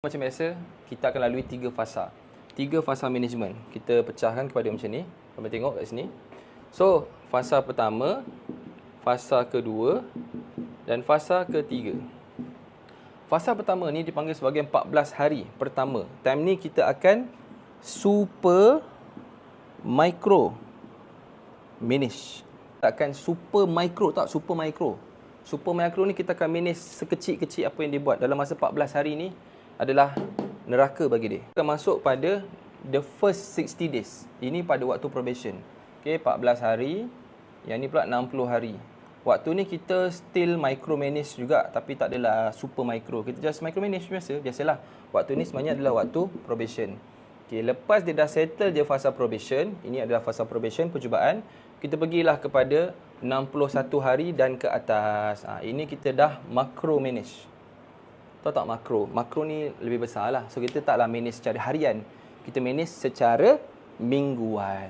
Macam biasa, kita akan lalui tiga fasa. Tiga fasa management. Kita pecahkan kepada macam ni. Kami tengok kat sini. So, fasa pertama, fasa kedua dan fasa ketiga. Fasa pertama ni dipanggil sebagai 14 hari pertama. Time ni kita akan super micro manage. Kita akan super micro tak super micro. Super micro ni kita akan manage sekecil-kecil apa yang dia buat dalam masa 14 hari ni adalah neraka bagi dia. Kita masuk pada the first 60 days. Ini pada waktu probation. Okey, 14 hari. Yang ni pula 60 hari. Waktu ni kita still micro manage juga tapi tak adalah super micro. Kita just micro manage biasa. Biasalah. Waktu ni sebenarnya adalah waktu probation. Okey, lepas dia dah settle je fasa probation, ini adalah fasa probation percubaan, kita pergilah kepada 61 hari dan ke atas. Ha, ini kita dah macro manage. Tahu tak makro? Makro ni lebih besar lah. So kita taklah manage secara harian. Kita manage secara mingguan.